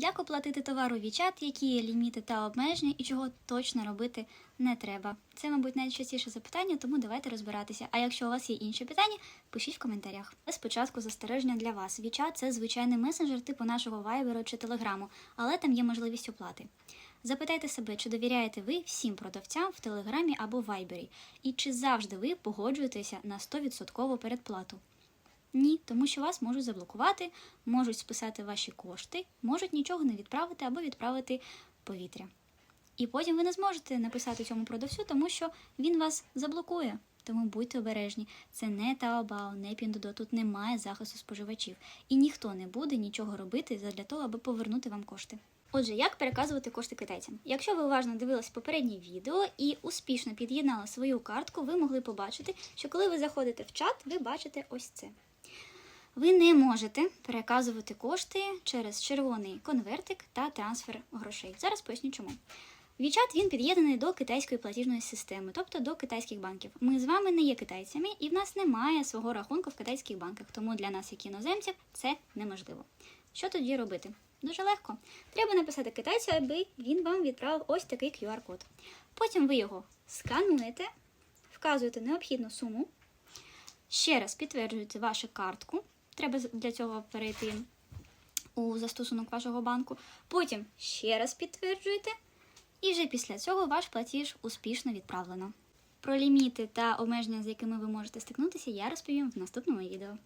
Як оплатити товар у WeChat, які є ліміти та обмеження і чого точно робити не треба? Це, мабуть, найчастіше запитання, тому давайте розбиратися. А якщо у вас є інші питання, пишіть в коментарях. Спочатку застереження для вас. WeChat – це звичайний месенджер типу нашого Viber чи Telegram, але там є можливість оплати. Запитайте себе, чи довіряєте ви всім продавцям в Телеграмі або Вайбері, і чи завжди ви погоджуєтеся на 100% передплату. Ні, тому що вас можуть заблокувати, можуть списати ваші кошти, можуть нічого не відправити або відправити повітря. І потім ви не зможете написати цьому продавцю, тому що він вас заблокує. Тому будьте обережні. Це не Taobao, не Pinduoduo, тут немає захисту споживачів. І ніхто не буде нічого робити для того, аби повернути вам кошти. Отже, як переказувати кошти китайцям? Якщо ви уважно дивились попереднє відео і успішно під'єднали свою картку, ви могли побачити, що коли ви заходите в чат, ви бачите ось це. Ви не можете переказувати кошти через червоний конвертик та трансфер грошей. Зараз поясню чому. WeChat він під'єднаний до китайської платіжної системи, тобто до китайських банків. Ми з вами не є китайцями, і в нас немає свого рахунку в китайських банках, тому для нас, як іноземців, це неможливо. Що тоді робити? Дуже легко. Треба написати китайцю, аби він вам відправив ось такий QR-код. Потім ви його скануєте, вказуєте необхідну суму, ще раз підтверджуєте вашу картку. Треба для цього перейти у застосунок вашого банку. Потім ще раз підтверджуєте, і вже після цього ваш платіж успішно відправлено. Про ліміти та обмеження, з якими ви можете стикнутися, я розповім в наступному відео.